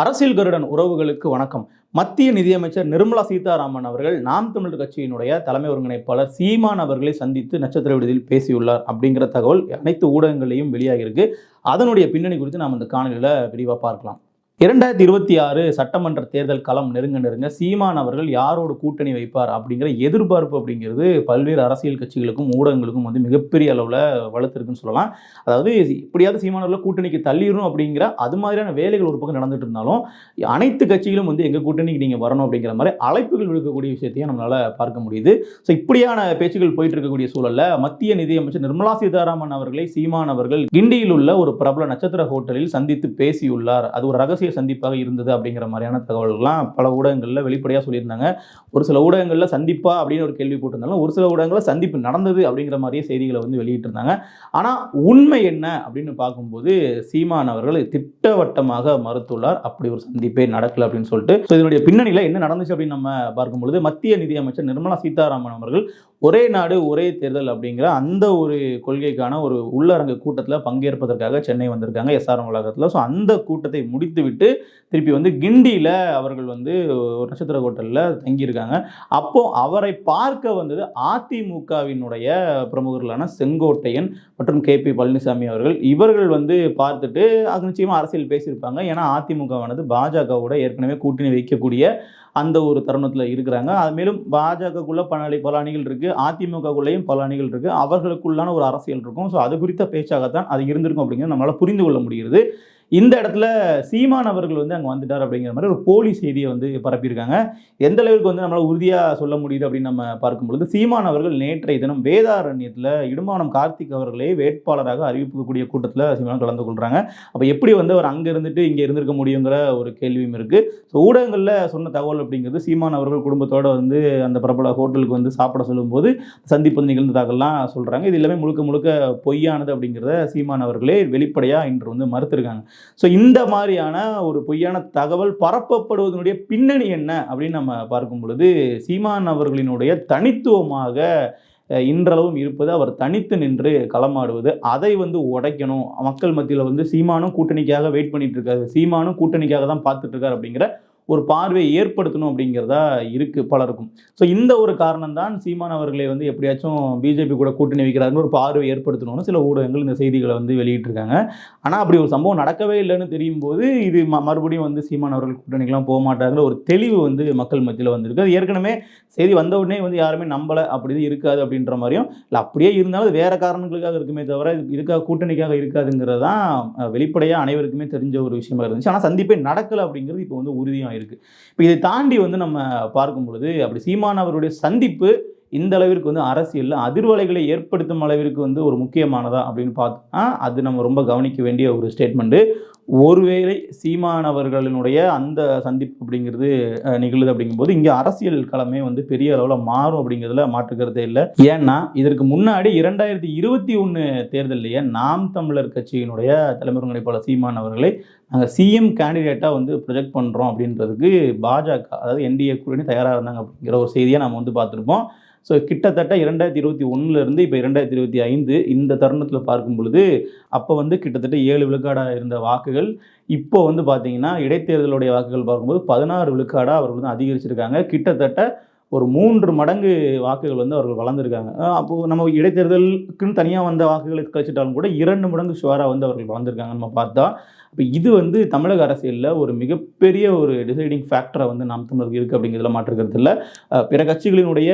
அரசியல் கருடன் உறவுகளுக்கு வணக்கம். மத்திய நிதியமைச்சர் நிர்மலா சீதாராமன் அவர்கள் நாம் தமிழர் கட்சியினுடைய தலைமை ஒருங்கிணைப்பாளர் சீமான் அவர்களை சந்தித்து நட்சத்திர விடுதியில் பேசியுள்ளார் அப்படிங்கிற தகவல் அனைத்து ஊடகங்களையும் வெளியாகியிருக்கு. அதனுடைய பின்னணி குறித்து நாம் இந்த காணொலியில் விரிவாக பார்க்கலாம். இரண்டாயிரத்தி இருபத்தி ஆறு சட்டமன்ற தேர்தல் களம் நெருங்க நெருங்க சீமான் அவர்கள் யாரோடு கூட்டணி வைப்பார் அப்படிங்கிற எதிர்பார்ப்பு அப்படிங்கிறது பல்வேறு அரசியல் கட்சிகளுக்கும் ஊடகங்களுக்கும் வந்து மிகப்பெரிய அளவில் வலுத்திருக்குன்னு சொல்லலாம். அதாவது இப்படியாவது சீமானவர்கள் கூட்டணிக்கு தள்ளிடணும் அப்படிங்கிற அது மாதிரியான வேலைகள் ஒரு பக்கம் நடந்துட்டு இருந்தாலும் அனைத்து கட்சிகளும் வந்து எங்கள் கூட்டணிக்கு நீங்கள் வரணும் அப்படிங்கிற மாதிரி அழைப்புகள் விடுக்கக்கூடிய விஷயத்தையும் நம்மளால் பார்க்க முடியுது. ஸோ இப்படியான பேச்சுகள் போயிட்டு இருக்கக்கூடிய சூழலில் மத்திய நிதியமைச்சர் நிர்மலா சீதாராமன் அவர்களை சீமான் அவர்கள் கிண்டியில் உள்ள ஒரு பிரபல நட்சத்திர ஹோட்டலில் சந்தித்து பேசியுள்ளார். அது ஒரு ரகசிய சந்திப்பாக இருந்தது அப்படிங்கிற மாதிரியான தகவல்கள்லாம் பல ஊடகங்களில் வெளிப்படையாக சொல்லியிருந்தாங்க. ஒரு சில ஊடகங்களில் சந்திப்பா அப்படின்னு ஒரு கேள்வி போட்டிருந்தாலும் ஒரு சில ஊடகங்களில் சந்திப்பு நடந்தது அப்படிங்கிற மாதிரியே செய்திகளை வந்து வெளியிட்டிருந்தாங்க. ஆனால் உண்மை என்ன அப்படின்னு பார்க்கும்போது சீமான் அவர்கள் திட்டவட்டமாக மறுத்துள்ளார். அப்படி ஒரு சந்திப்பே நடக்கல அப்படின்னு சொல்லிட்டு. ஸோ இதனுடைய பின்னணியில் என்ன நடந்துச்சு அப்படின்னு நம்ம பார்க்கும்பொழுது மத்திய நிதியமைச்சர் நிர்மலா சீதாராமன் அவர்கள் ஒரே நாடு ஒரே தேர்தல் அப்படிங்கிற அந்த ஒரு கொள்கைக்கான ஒரு உள்ளரங்கு கூட்டத்தில் பங்கேற்பதற்காக சென்னை வந்திருக்காங்க எஸ்ஆர்எம் வளாகத்தில் ஸோ அந்த கூட்டத்தை முடித்துவிட்டு திருப்பி வந்து கிண்டியில் அவர்கள் வந்து ஒரு நட்சத்திர ஹோட்டலில் தங்கியிருக்காங்க. அப்போ அவரை பார்க்க வந்தது அதிமுகவினுடைய பிரமுகர்களான செங்கோட்டையன் மற்றும் கே பி பழனிசாமி அவர்கள். இவர்கள் வந்து பார்த்துட்டு அது நிச்சயமாக அரசியல் பேசியிருப்பாங்க. ஏன்னா அதிமுகவானது பாஜகவோட ஏற்கனவே கூட்டணி வைக்கக்கூடிய அந்த ஒரு தருணத்தில் இருக்கிறாங்க. அது மேலும் பாஜகக்குள்ளே பல அணி பல அணிகள் இருக்குது அதிமுகக்குள்ளேயும் பல அணிகள் இருக்குது அவர்களுக்குள்ளான ஒரு அரசியல் இருக்கும். ஸோ அது குறித்த பேச்சாகத்தான் அது இருந்திருக்கும் அப்படிங்கிறது நம்மளால் புரிந்து கொள்ள முடிகிறது. இந்த இடத்துல சீமான் அவர்கள் வந்து அங்கே வந்துட்டார் அப்படிங்கிற மாதிரி ஒரு போலி செய்தியை வந்து பரப்பியிருக்காங்க. எந்த அளவுக்கு வந்து நம்மளால் உறுதியாக சொல்ல முடியுது அப்படின்னு நம்ம பார்க்கும்பொழுது சீமான் அவர்கள் நேற்றைய தினம் வேதாரண்யத்தில் இடுமானம் கார்த்திக் அவர்களே வேட்பாளராக அறிவிக்கக்கூடிய கூட்டத்தில் சீமான் கலந்து கொள்கிறாங்க அப்போ எப்படி வந்து அவர் அங்கே இருந்துட்டு இங்கே இருந்திருக்க முடியுங்கிற ஒரு கேள்வியும் இருக்குது ஸோ ஊடகங்களில் சொன்ன தகவல் அப்படிங்கிறது சீமான் அவர்கள் குடும்பத்தோடு வந்து அந்த பிரபல ஹோட்டலுக்கு வந்து சாப்பிட சொல்லும்போது சந்திப்பு வந்து நிகழ்ந்ததாகலாம் சொல்கிறாங்க இது எல்லாமே முழுக்க முழுக்க பொய்யானது அப்படிங்கிறத சீமான் அவர்களே வெளிப்படையாக இன்று வந்து மறுத்திருக்காங்க. ஸோ இந்த மாதிரியான ஒரு பொய்யான தகவல் பரப்பப்படுவதனுடைய பின்னணி என்ன அப்படின்னு நம்ம பார்க்கும் பொழுது சீமான் அவர்களினுடைய தனித்துவமாக இன்றளவும் இருப்பது அவர் தனித்து நின்று களமாடுவது அதை வந்து உடைக்கணும். மக்கள் மத்தியில் வந்து சீமானும் கூட்டணிக்காக வெயிட் பண்ணிட்டு இருக்காரு. சீமானும் கூட்டணிக்காக தான் பார்த்துட்டு இருக்காரு அப்படிங்கிற ஒரு பார்வையை ஏற்படுத்தணும் அப்படிங்கிறதா இருக்கு பலருக்கும். ஸோ இந்த ஒரு காரணம் தான் சீமான் அவர்களை வந்து எப்படியாச்சும் பிஜேபி கூட கூட்டணி வைக்கிறாருன்னு ஒரு பார்வை ஏற்படுத்தணும்னு சில ஊடகங்கள் இந்த செய்திகளை வந்து வெளியிட்டிருக்காங்க. ஆனால் அப்படி ஒரு சம்பவம் நடக்கவே இல்லைன்னு தெரியும் போது இது ம- மறுபடியும் வந்து சீமான் அவர்கள் கூட்டணிக்கெல்லாம் போக மாட்டாங்கிற ஒரு தெளிவு வந்து மக்கள் மத்தியில் வந்திருக்கு. அது ஏற்கனவே செய்தி வந்த உடனே வந்து யாருமே நம்பலை அப்படி இது இருக்காது அப்படின்ற மாதிரியும் இல்லை அப்படியே இருந்தாலும் அது வேற காரணங்களுக்காக இருக்குமே தவிர இது இதுக்காக கூட்டணிக்காக இருக்காதுங்கிறது தான் வெளிப்படையாக அனைவருக்குமே தெரிஞ்ச ஒரு விஷயமா இருந்துச்சு. ஆனால் சந்திப்பே நடக்கலை அப்படிங்கிறது இப்போ வந்து உறுதியாக இருக்கு. இப்போ இதை தாண்டி வந்து நம்ம பார்க்கும் பொழுது அப்படி சீமான் அவருடைய சந்திப்பு இந்த அளவிற்கு வந்து அரசியலில் அதிர்வலைகளை ஏற்படுத்தும் அளவிற்கு வந்து ஒரு முக்கியமானதா அப்படின்னு பார்த்தா அது நம்ம ரொம்ப கவனிக்க வேண்டிய ஒரு ஸ்டேட்மெண்ட்டு ஒருவேளை சீமானவர்களினுடைய அந்த சந்திப்பு அப்படிங்கிறது நிகழுது அப்படிங்கும்போது இங்கே அரசியல் களமே வந்து பெரிய அளவில் மாறும் அப்படிங்கிறதுல மாற்றுக்கிறதே இல்லை. ஏன்னா இதற்கு முன்னாடி இரண்டாயிரத்தி இருபத்தி ஒன்று தேர்தலையே நாம் தமிழர் கட்சியினுடைய தலைமை ஒருங்கிணைப்பாளர் சீமான் அவர்களை நாங்கள் சிஎம் கேண்டிடேட்டாக வந்து ப்ரொஜெக்ட் பண்ணுறோம் அப்படின்றதுக்கு பாஜக அதாவது என்டிஏ கூட்டணி தயாராக இருந்தாங்க அப்படிங்கிற ஒரு செய்தியை நம்ம வந்து பார்த்துருப்போம். ஸோ கிட்டத்தட்ட இரண்டாயிரத்தி இருபத்தி ஒன்றுலேருந்து இப்போ இரண்டாயிரத்தி இருபத்தி ஐந்து இந்த தருணத்தில் பார்க்கும் பொழுது அப்போ வந்து கிட்டத்தட்ட ஏழு விழுக்காடாக இருந்த வாக்குகள் இப்போ வந்து பார்த்தீங்கன்னா இடைத்தேர்தலுடைய வாக்குகள் பார்க்கும்போது பதினாறு விழுக்காடாக அவர்கள் வந்து அதிகரிச்சிருக்காங்க. கிட்டத்தட்ட ஒரு மூன்று மடங்கு வாக்குகள் வந்து அவர்கள் வளர்ந்துருக்காங்க. அப்போது நம்ம இடைத்தேர்தலுக்குன்னு தனியாக வந்த வாக்குகளை கழிச்சிட்டாலும் கூட இரண்டு மடங்கு ஷுவராக வந்து அவர்கள் வளர்ந்துருக்காங்க நம்ம பார்த்தா அப்போ இது வந்து தமிழக அரசியலில் ஒரு மிகப்பெரிய ஒரு டிசைடிங் ஃபேக்டரை வந்து நாம் தமிழருக்கு இருக்குது அப்படிங்கிறதுல மாற்றுக்கிறது இல்லை. பிற கட்சிகளினுடைய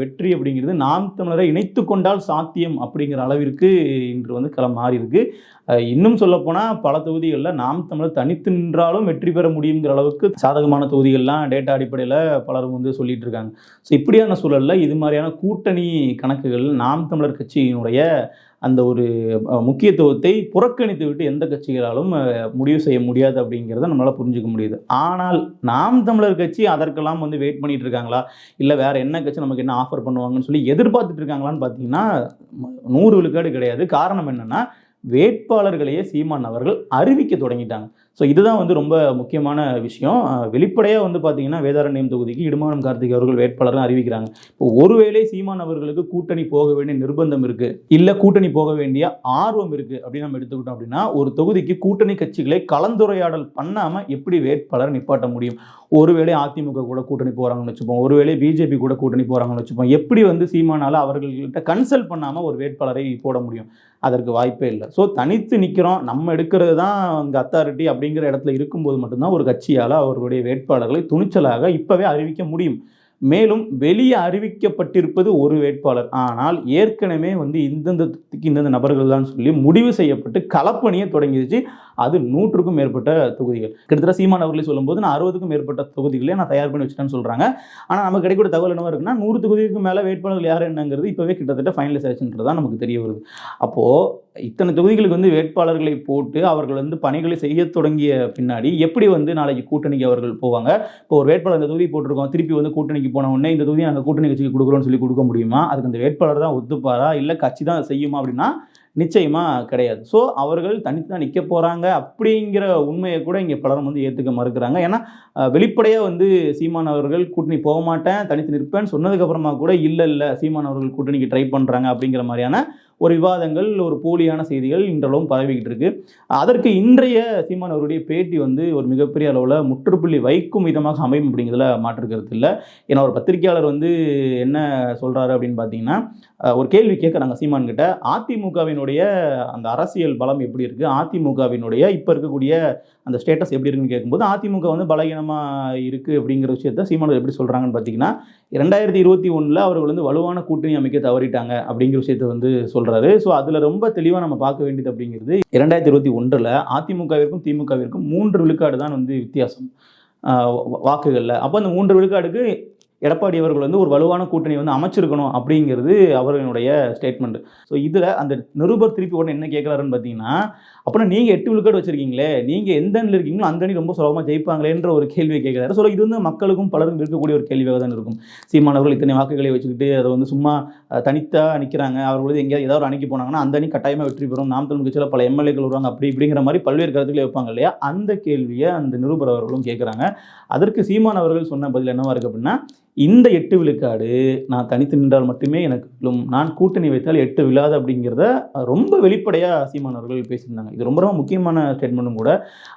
வெற்றி அப்படிங்கிறது நாம் தமிழரை இணைத்து கொண்டால் சாத்தியம் அப்படிங்கிற அளவிற்கு இன்று வந்து களம் மாறி இருக்கு. இன்னும் சொல்லப்போனால் பல தொகுதிகளில் நாம் தமிழர் தனித்து நின்றாலும் வெற்றி பெற முடியுங்கிற அளவுக்கு சாதகமான தொகுதிகள்லாம் டேட்டா அடிப்படையில் பலரும் வந்து சொல்லிட்டு இருக்காங்க. ஸோ இப்படியான சூழலில் இது மாதிரியான கூட்டணி கணக்குகள் நாம் தமிழர் கட்சியினுடைய அந்த ஒரு முக்கியத்துவத்தை புறக்கணித்து விட்டு எந்த கட்சிகளாலும் முடிவு செய்ய முடியாது அப்படிங்கிறத நம்மளால் புரிஞ்சுக்க முடியுது. ஆனால் நாம் தமிழர் கட்சி அதற்கெல்லாம் வந்து வெயிட் பண்ணிட்டு இருக்காங்களா? இல்லை வேற என்ன கட்சி நமக்கு என்ன ஆஃபர் பண்ணுவாங்கன்னு சொல்லி எதிர்பார்த்துட்டு இருக்காங்களான்னு பார்த்தீங்கன்னா நூறு விழுக்காடு கிடையாது. காரணம் என்னன்னா வேட்பாளர்களையே சீமான் அவர்கள் அறிவிக்க தொடங்கிட்டாங்க. ஸோ இதுதான் வந்து ரொம்ப முக்கியமான விஷயம். வெளிப்படையாக வந்து பார்த்தீங்கன்னா வேதாரண்யம் தொகுதிக்கு இடுமானம் கார்த்திக் அவர்கள் வேட்பாளராக அறிவிக்கிறாங்க. இப்போ ஒருவேளை சீமான் அவர்களுக்கு கூட்டணி போக வேண்டிய நிர்பந்தம் இருக்குது இல்லை கூட்டணி போக வேண்டிய ஆர்வம் இருக்குது அப்படின்னு நம்ம எடுத்துக்கிட்டோம் அப்படின்னா ஒரு தொகுதிக்கு கூட்டணி கட்சிகளை கலந்துரையாடல் பண்ணாமல் எப்படி வேட்பாளர் நிப்பாட்ட முடியும்? ஒருவேளை அதிமுக கூட கூட்டணி போகிறாங்கன்னு வச்சுப்போம். ஒருவேளை பிஜேபி கூட கூட்டணி போகிறாங்கன்னு வச்சுப்போம். எப்படி வந்து சீமானால் அவர்கள்கிட்ட கன்சல்ட் பண்ணாமல் ஒரு வேட்பாளரை போட முடியும்? அதற்கு வாய்ப்பே இல்லை. ஸோ தனித்து நிற்கிறோம் நம்ம எடுக்கிறது தான் அங்கே அத்தாரிட்டி அப்படிங்கிற இடத்துல இருக்கும்போது மட்டும்தான் ஒரு கட்சியால் அவர்களுடைய வேட்பாளர்களை துணிச்சலாக இப்போவே அறிவிக்க முடியும். மேலும் வெளியே அறிவிக்கப்பட்டிருப்பது ஒரு வேட்பாளர். ஆனால் ஏற்கனவே வந்து இந்தந்த தொகுதிக்கு இந்தந்த நபர்கள் தான் சொல்லி முடிவு செய்யப்பட்டு களப்பணியை தொடங்கிடுச்சு. அது நூற்றுக்கும் மேற்பட்ட தொகுதிகள். கிட்டத்தட்ட சீமான் அவர்களே சொல்லும்போது நான் அறுபதுக்கும் மேற்பட்ட தொகுதிகளே நான் தயார் பண்ணி வச்சுட்டேன்னு சொல்கிறாங்க ஆனால் நமக்கு கிடைக்கக்கூடிய தகவல் என்னவா இருக்குன்னா நூறு தொகுதிக்கு மேலே வேட்பாளர்கள் யார் என்னங்கிறது இப்போவே கிட்டத்தட்ட ஃபைனலைசேஷன்றது தான் நமக்கு தெரிய வருது. அப்போது இத்தனை தொகுதிகளுக்கு வந்து வேட்பாளர்களை போட்டு அவர்கள் வந்து பணிகளை செய்ய தொடங்கிய பின்னாடி எப்படி வந்து நாளைக்கு கூட்டணிக்கு அவர்கள் போவாங்க? இப்போ ஒரு வேட்பாளர் இந்த தொகுதி போட்டிருக்கோம் திருப்பி வந்து கூட்டணிக்கு போன உடனே இந்த தொகுதி நாங்கள் கூட்டணி கட்சிக்கு கொடுக்குறோம்னு சொல்லி கொடுக்க முடியுமா? அதுக்கு அந்த வேட்பாளர் தான் ஒத்துப்பாரா? இல்லை கட்சி தான் செய்யுமா அப்படின்னா நிச்சயமாக கிடையாது. ஸோ அவர்கள் தனித்து தான் நிற்க போகிறாங்க அப்படிங்கிற உண்மையை கூட இங்கே பலரும் வந்து ஏற்றுக்க மறுக்கிறாங்க. ஏன்னா வெளிப்படையாக வந்து சீமான் அவர்கள் கூட்டணி போக மாட்டேன் தனித்து நிற்பேன்னு சொன்னதுக்கப்புறமா கூட இல்லை இல்லை சீமான் அவர்கள் கூட்டணிக்கு ட்ரை பண்ணுறாங்க அப்படிங்கிற மாதிரியான ஒரு விவாதங்கள் ஒரு போலியான செய்திகள் இன்றளவும் பரவிக்கிட்டு இருக்கு அதற்கு இன்றைய சீமான் அவருடைய பேட்டி வந்து ஒரு மிகப்பெரிய அளவில் முற்றுப்புள்ளி வைக்கும் விதமாக அமையும் அப்படிங்கிறதுல மாற்றுக்கிறது இல்லை. ஏன்னா ஒரு பத்திரிகையாளர் வந்து என்ன சொல்கிறாரு அப்படின்னு பார்த்தீங்கன்னா ஒரு கேள்வி கேட்குறாங்க சீமான் கிட்ட. அதிமுகவினுடைய அந்த அரசியல் பலம் எப்படி இருக்குது அதிமுகவினுடைய இப்போ இருக்கக்கூடிய அந்த ஸ்டேட்டஸ் எப்படி இருக்குன்னு கேட்கும்போது அதிமுக வந்து பலகீனமாக இருக்குது அப்படிங்கிற விஷயத்த சீமானவர் எப்படி சொல்கிறாங்கன்னு பார்த்தீங்கன்னா ரெண்டாயிரத்தி இருபத்தி ஒன்றில் அவர்கள் வந்து வலுவான கூட்டணி அமைக்க தவறிட்டாங்க அப்படிங்கிற விஷயத்த வந்து சொல்கிறாரு ஸோ அதில் ரொம்ப தெளிவாக நம்ம பார்க்க வேண்டியது அப்படிங்கிறது இரண்டாயிரத்தி இருபத்தி ஒன்றில் அதிமுகவிற்கும் திமுகவிற்கும் மூன்று விழுக்காடு தான் வந்து வித்தியாசம். ஆஹ் வாக்குகள்ல. அப்போ அந்த மூன்று விழுக்காடுக்கு எடப்பாடி அவர்கள் வந்து ஒரு வலுவான கூட்டணி வந்து அமைச்சிருக்கணும் அப்படிங்கிறது அவர்களுடைய ஸ்டேட்மெண்ட் ஸோ இதில் அந்த நிருபர் திருப்பி உடனே என்ன கேட்குறாருன்னு பார்த்தீங்கன்னா அப்படின்னா நீங்கள் எட்டு விழுக்காடு வச்சிருக்கீங்களே நீங்கள் எந்த அணியில் இருக்கீங்களோ அந்த அணி ரொம்ப சுலபமாக ஜெயிப்பாங்களேன்ற ஒரு கேள்வியை கேட்குறாரு ஸோ இது வந்து மக்களுக்கும் பலருக்கும் இருக்கக்கூடிய ஒரு கேள்வியாக தான் இருக்கும். சீமானவர்கள் இத்தனை வாக்குகளை வச்சுக்கிட்டு அதை வந்து சும்மா தனித்தாக தனித்தா நிற்கிறாங்க அவர்கள் வந்து எங்கேயாவது ஏதாவது ஒரு அணிக்கு போனாங்கன்னா அந்த அணி கட்டாயமாக வெற்றி பெறும். நாம் தமிழ் கட்சியில் பல எம்எல்ஏக்கள் வருவாங்க. அப்படி இப்படிங்கிற மாதிரி பல்வேறு கருத்துக்களை வைப்பாங்க இல்லையா? அந்த கேள்வியை அந்த நிருபர் அவர்களும் கேட்குறாங்க அதற்கு சீமான் அவர்கள் சொன்ன பதில் என்னவா இருக்குது அப்படின்னா இந்த எட்டு விழுக்காடு நான் தனித்து நின்றால் மட்டுமே எனக்கு விழும் நான் கூட்டணி வைத்தால் எட்டு விழாது அப்படிங்கிறத ரொம்ப வெளிப்படையாக சீமான் அவர்கள் பேசியிருந்தாங்க. இது ரொம்ப ரொம்ப முக்கியமான ஸ்டேட்மெண்ட்டும் கூட.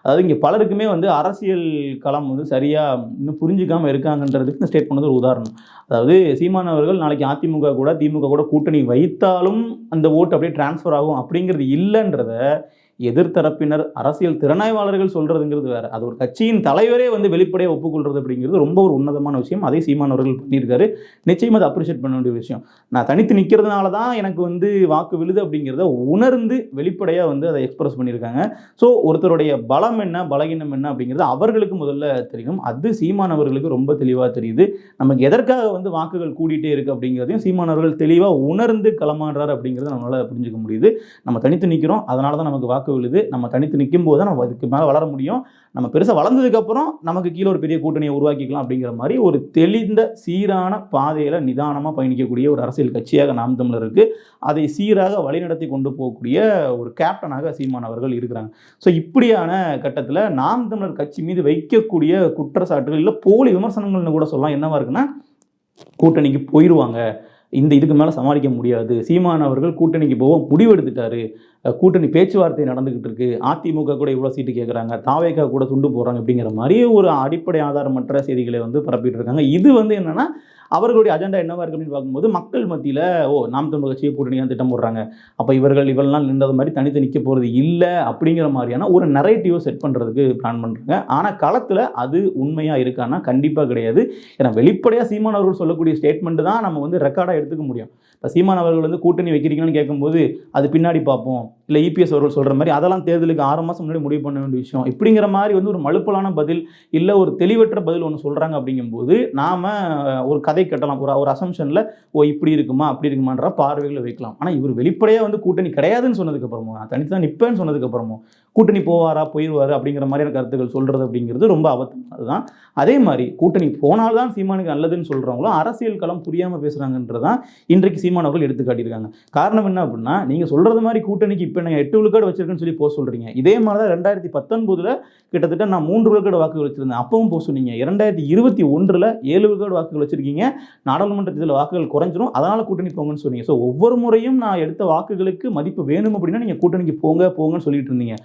அதாவது இங்கே பலருக்குமே வந்து அரசியல் களம் வந்து சரியாக இன்னும் புரிஞ்சிக்காமல் இருக்காங்கன்றதுக்கு இந்த ஸ்டேட்மெண்ட் ஒரு உதாரணம். அதாவது சீமான் அவர்கள் நாளைக்கு அதிமுக கூட திமுக கூட கூட்டணி வைத்தாலும் அந்த ஓட்டு அப்படியே டிரான்ஸ்ஃபர் ஆகும் அப்படிங்கிறது இல்லைன்றத எதிர்த்தரப்பினர் அரசியல் திறனாய்வாளர்கள் சொல்றதுங்கிறது வேற. அது ஒரு கட்சியின் தலைவரே வந்து வெளிப்படையாக ஒப்புக்கொள்றது அப்படிங்கிறது ரொம்ப ஒரு உன்னதமான விஷயம். அதை சீமான் அவர்கள் பண்ணியிருக்காரு. நிச்சயமாக அதை அப்ரிஷியேட் பண்ண வேண்டிய விஷயம். நான் தனித்து நிற்கிறதுனால தான் எனக்கு வந்து வாக்கு விழுது அப்படிங்கிறத உணர்ந்து வெளிப்படையாக வந்து அதை எக்ஸ்பிரஸ் பண்ணியிருக்காங்க. ஸோ ஒருத்தருடைய பலம் என்ன பலகீனம் என்ன அப்படிங்கிறது அவர்களுக்கு முதல்ல தெரியும். அது சீமான் அவர்களுக்கு ரொம்ப தெளிவாக தெரியுது. நமக்கு எதற்காக வந்து வாக்குகள் கூடிட்டே இருக்கு அப்படிங்கிறதையும் சீமான் அவர்கள் தெளிவாக உணர்ந்து களமாடுறாரு அப்படிங்கிறத நம்மளால புரிஞ்சுக்க முடியுது. நம்ம தனித்து நிற்கிறோம் அதனால தான் நமக்கு வாக்கு விழுது நம்ம தனித்து நிற்கும் போது தான் நம்ம அதுக்கு மேலே வளர முடியும். நம்ம பெருசாக வளர்ந்ததுக்கப்புறம் நமக்கு கீழே ஒரு பெரிய கூட்டணியை உருவாக்கிக்கலாம் அப்படிங்கிற மாதிரி ஒரு தெளிந்த சீரான பாதையில் நிதானமாக பயணிக்கக்கூடிய ஒரு அரசியல் கட்சியாக நாம் தமிழர் இருக்குது அதை சீராக வழிநடத்தி கொண்டு போகக்கூடிய ஒரு கேப்டனாக சீமான் அவர்கள் இருக்கிறாங்க. ஸோ இப்படியான கட்டத்தில் நாம் தமிழர் கட்சி மீது வைக்கக்கூடிய குற்றச்சாட்டுகள் இல்லை போலி விமர்சனங்கள்னு கூட சொல்லலாம். என்னவா இருக்குன்னா கூட்டணிக்கு போயிடுவாங்க இந்த இதுக்கு மேலே சமாளிக்க முடியாது. சீமான் அவர்கள் கூட்டணிக்கு போக முடிவெடுத்துட்டாரு. கூட்டணி பேச்சுவார்த்தை நடந்துக்கிட்டு இருக்கு. அதிமுக கூட இவ்வளோ சீட்டு கேட்குறாங்க தாவேக்கா கூட துண்டு போடுறாங்க அப்படிங்கிற மாதிரி ஒரு அடிப்படை ஆதாரமற்ற செய்திகளை வந்து பரப்பிட்டு இருக்காங்க. இது வந்து என்னன்னா அவர்களுடைய அஜெண்டா என்னவா இருக்கு அப்படின்னு பார்க்கும்போது மக்கள் மத்தியில் ஓ நாம் தமிழ் கட்சியை கூட்டணியாக திட்டம் போடுறாங்க. அப்போ இவர்கள் இவெல்லாம் நின்றது மாதிரி தனித்து நிற்க போகிறது இல்லை அப்படிங்கிற மாதிரியான ஒரு நரேட்டிவை செட் பண்ணுறதுக்கு பிளான் பண்ணுறாங்க ஆனால் களத்தில் அது உண்மையாக இருக்கான்னா கண்டிப்பாக கிடையாது. ஏன்னா வெளிப்படையாக சீமான் அவர்கள் சொல்லக்கூடிய ஸ்டேட்மெண்ட் தான் நம்ம வந்து ரெக்கார்டாக எடுத்துக்க முடியும். இப்போ சீமான் அவர்கள் வந்து கூட்டணி வைக்கிறீங்கன்னு கேட்கும்போது அது பின்னாடி பார்ப்போம். இல்லை இபிஎஸ் அவர்கள் சொல்கிற மாதிரி அதெல்லாம் தேர்தலுக்கு ஆறு மாதம் முன்னாடி முடிவு பண்ண வேண்டிய விஷயம். இப்படிங்கிற மாதிரி வந்து ஒரு மழுப்பலான பதில் இல்லை ஒரு தெளிவற்ற பதில் ஒன்று சொல்கிறாங்க அப்படிங்கும்போது நாம் ஒரு கதை கட்டலாம். ஒரு ஒரு அசம்ஷனில் ஓ இப்படி இருக்குமா அப்படி இருக்குமான்ற பார்வைகளை வைக்கலாம். ஆனால் இவர் வெளிப்படையாக வந்து கூட்டணி கிடையாதுன்னு சொன்னதுக்கப்புறமோ நான் தனித்து தான் நிற்பேன்னு சொன்னதுக்கப்புறமோ கூட்டணி போவாரா போயிடுவார் அப்படிங்கிற மாதிரியான கருத்துக்கள் சொல்கிறது அப்படிங்கிறது ரொம்ப அபத்தம். அதுதான். அதே மாதிரி கூட்டணி போனால்தான் சீமானுக்கு நல்லதுன்னு சொல்கிறவங்களும் அரசியல் களம் புரியாமல் பேசுகிறாங்கன்றது தான் இன்றைக்கு சீமான் அவர்கள் எடுத்து காட்டியிருக்காங்க காரணம் என்ன அப்படின்னா நீங்கள் சொல்கிறது மாதிரி கூட்டணிக்கு இப்போ நீங்கள் எட்டு விழுக்காடு வச்சிருக்கேன்னு சொல்லி போக சொல்கிறீங்க இதே மாதிரி தான் ரெண்டாயிரத்தி பத்தொன்பதில் கிட்டத்தட்ட நான் மூன்று விழுக்காடு வாக்குகள் வச்சிருந்தேன். அப்பவும் போக சொன்னீங்க. இரண்டாயிரத்தி இருபத்தி ஒன்றில் ஏழு விழுக்காடு வாக்குகள் வச்சுருக்கீங்க. நாடாளுமன்ற தேர்தலில் வாக்குகள் குறைஞ்சிரும். அதனால் கூட்டணி போங்கன்னு சொன்னீங்க. ஸோ ஒவ்வொரு முறையும் நான் எடுத்த வாக்குகளுக்கு மதிப்பு வேணும் அப்படின்னா நீங்கள் கூட்டணிக்கு போங்க போங்கன்னு சொல்லிட்டு இருந்தீங்க.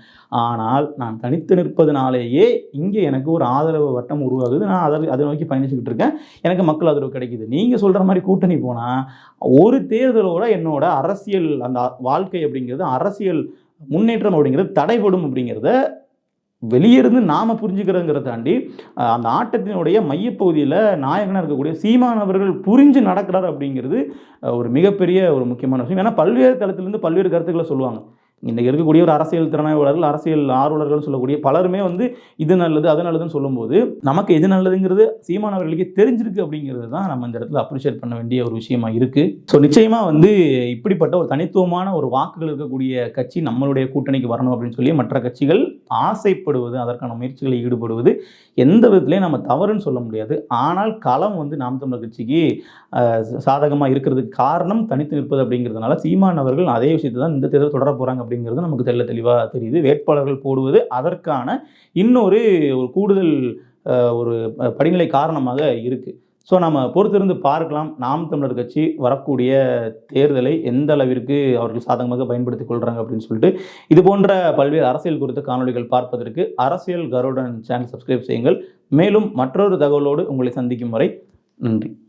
ஆனால் நான் தனித்து நிற்பதனாலேயே இங்கே எனக்கு ஒரு ஆதரவு வட்டம் உருவாகுது. நான் அதை அதை நோக்கி பயணிச்சுக்கிட்டு இருக்கேன். எனக்கு மக்கள் ஆதரவு கிடைக்குது. நீங்கள் சொல்கிற மாதிரி கூட்டணி போனால் ஒரு தேர்தலோட என்னோட அரசியல் அந்த வாழ்க்கை அப்படிங்கிறது அரசியல் முன்னேற்றம் அப்படிங்கிறது தடைபடும் அப்படிங்கிறத வெளியிருந்து நாம புரிஞ்சுக்கிறதுங்கிறத தாண்டி அந்த ஆட்டத்தினுடைய மையப்பகுதியில் நாயகனாக இருக்கக்கூடிய சீமான் அவர்கள் புரிஞ்சு நடக்கிறார் அப்படிங்கிறது ஒரு மிகப்பெரிய ஒரு முக்கியமான விஷயம். ஏன்னா பல்வேறு தளத்திலிருந்து பல்வேறு கருத்துக்களை சொல்லுவாங்க. இன்றைக்கி இருக்கக்கூடிய ஒரு அரசியல் திறனாய்வாளர்கள் அரசியல் ஆர்வலர்கள் சொல்லக்கூடிய பலருமே வந்து இது நல்லது அது நல்லதுன்னு சொல்லும்போது நமக்கு எது நல்லதுங்கிறது சீமான் அவர்களுக்கே தெரிஞ்சிருக்கு அப்படிங்கிறது தான் நம்ம இந்த இடத்துல அப்ரிஷியேட் பண்ண வேண்டிய ஒரு விஷயமா இருக்கு. ஸோ நிச்சயமா வந்து இப்படிப்பட்ட ஒரு தனித்துவமான ஒரு வாக்குகள் இருக்கக்கூடிய கட்சி நம்மளுடைய கூட்டணிக்கு வரணும் அப்படின்னு சொல்லி மற்ற கட்சிகள் ஆசைப்படுவது அதற்கான முயற்சிகளில் ஈடுபடுவது எந்த விதத்திலையும் நம்ம தவறுன்னு சொல்ல முடியாது. ஆனால் களம் வந்து நாம் தமிழர் கட்சிக்கு சாதகமாக இருக்கிறதுக்கு காரணம் தனித்து நிற்பது அப்படிங்கிறதுனால சீமான் அவர்கள் அதே விஷயத்தை தான் இந்த தேர்தல் தொடர போகிறாங்க அப்படிங்கிறது நமக்கு தெள்ள தெளிவாக தெரியுது. வேட்பாளர்கள் போடுவது அதற்கான இன்னொரு ஒரு கூடுதல் ஒரு படிநிலை காரணமாக இருக்குது ஸோ நம்ம பொறுத்திருந்து பார்க்கலாம். நாம் தமிழர் கட்சி வரக்கூடிய தேர்தலை எந்த அளவிற்கு அவர்கள் சாதகமாக பயன்படுத்திக் கொள்கிறாங்க அப்படின்னு சொல்லிட்டு இது போன்ற பல்வேறு அரசியல் குறித்த காணொளிகள் பார்ப்பதற்கு அரசியல் கருடன் சேனல் சப்ஸ்கிரைப் செய்யுங்கள். மேலும் மற்றொரு தகவலோடு உங்களை சந்திக்கும் வரை நன்றி.